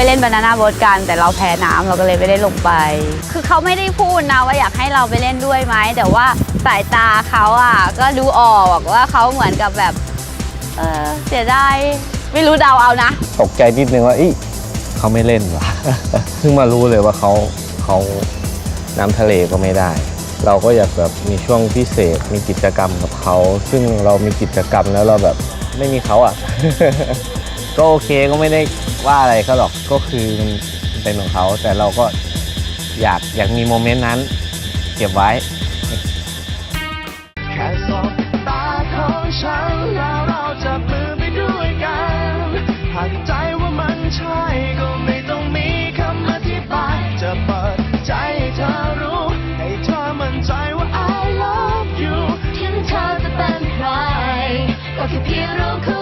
ไปเล่นบานาน่าโบ๊ทกัน แต่เราแพ้น้ำเราก็เลยไม่ได้ลงไป คือเขาไม่ได้พูดนะว่าอยากให้เราไปเล่นด้วยไหมแต่ว่าสายตาเขาอะก็ดูออกว่าเขาเหมือนกับแบบเออเสียดายไม่รู้เดาเอานะ ตกใจนิดนึงว่าอีเขาไม่เล่นว่ะเพิ่งมารู้เลยว่าเขาเขาน้ำทะเลก็ไม่ได้ เราก็อยากแบบมีช่วงพิเศษมีกิจกรรมกับเขา ซึ่งเรามีกิจกรรมแล้วเราแบบไม่มีเขาอะ ก็โอเคก็ไม่ได้ ว่าอะไรเขาหรอกก็คือมันเป็นของเขา แต่เราก็อยากอยากมีโมเมนต์นั้น เก็บไว้ แค่สบตาของฉันแล้วเราจับมือไปด้วยกันหากใจว่ามันใช่ก็ไม่ต้องมีคำอธิบาย จะเปิดใจให้เธอรู้ ให้เธอมั่นใจว่า I love you ถึงเธอจะเป็นใคร ก็แค่เพียงเราคู่